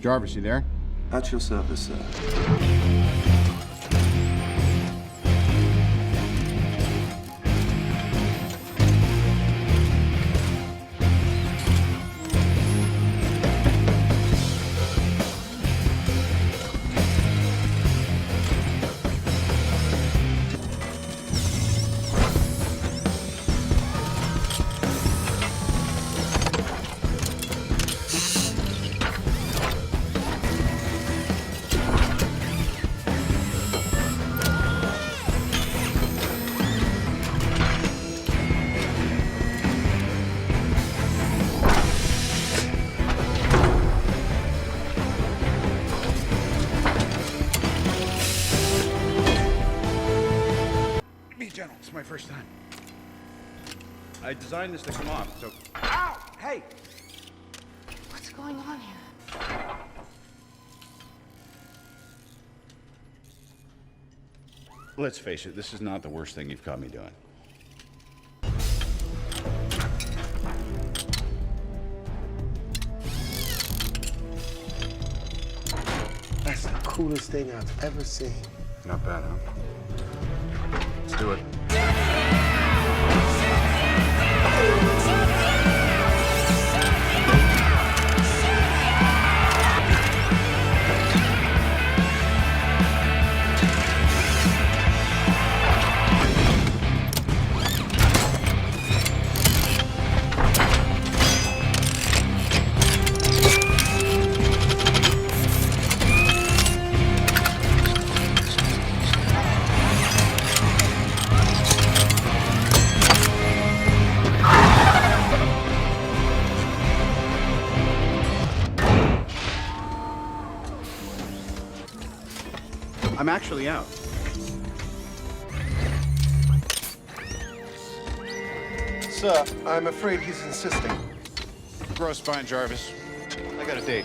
Jarvis, you there? At your service, sir. First time. I designed this to come off, so Ow! Hey! What's going on here? let's face it, this is not the worst thing you've caught me doing. That's the coolest thing I've ever seen. Not bad, huh? Let's do it. I'm actually out. Sir, I'm afraid he's insisting. Gross a spine, Jarvis. I got a date.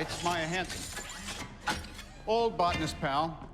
It's Maya Hansen. Old botanist pal.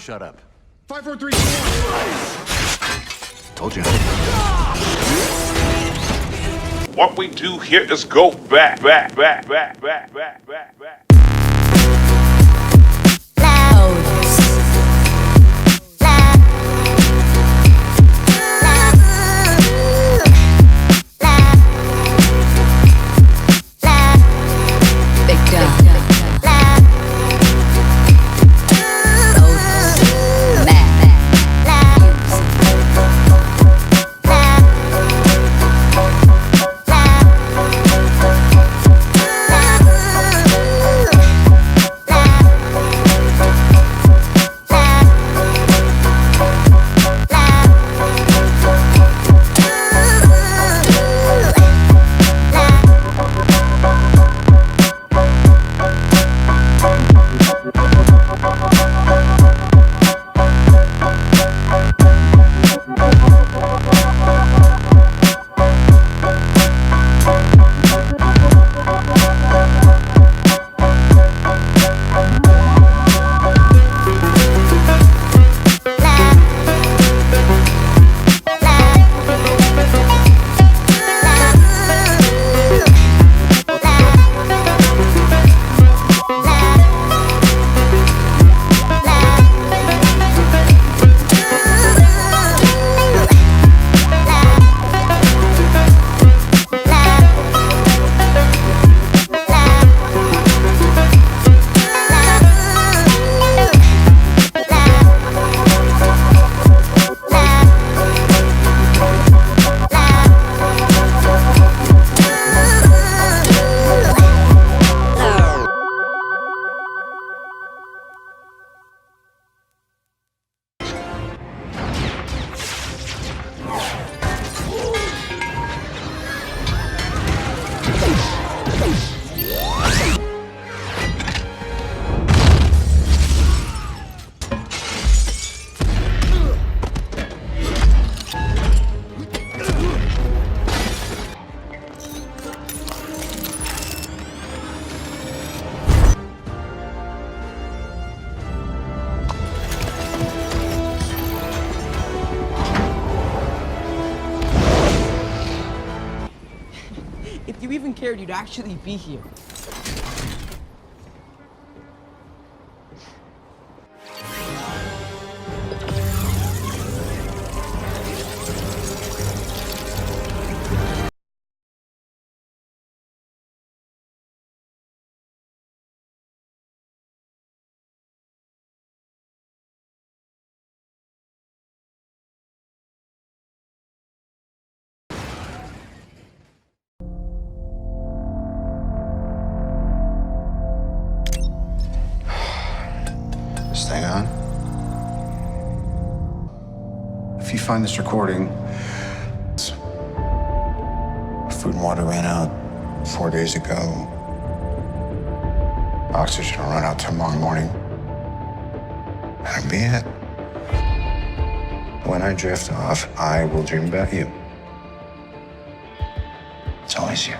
Shut up. five, four, three, two, one. Told you. What we do here is go back, back, back, back, back, back, back, back. Cared, you'd actually be here. On? If you find this recording, food and water ran out four days ago. Oxygen will run out tomorrow morning. That'll be it. When I drift off, I will dream about you. It's always you.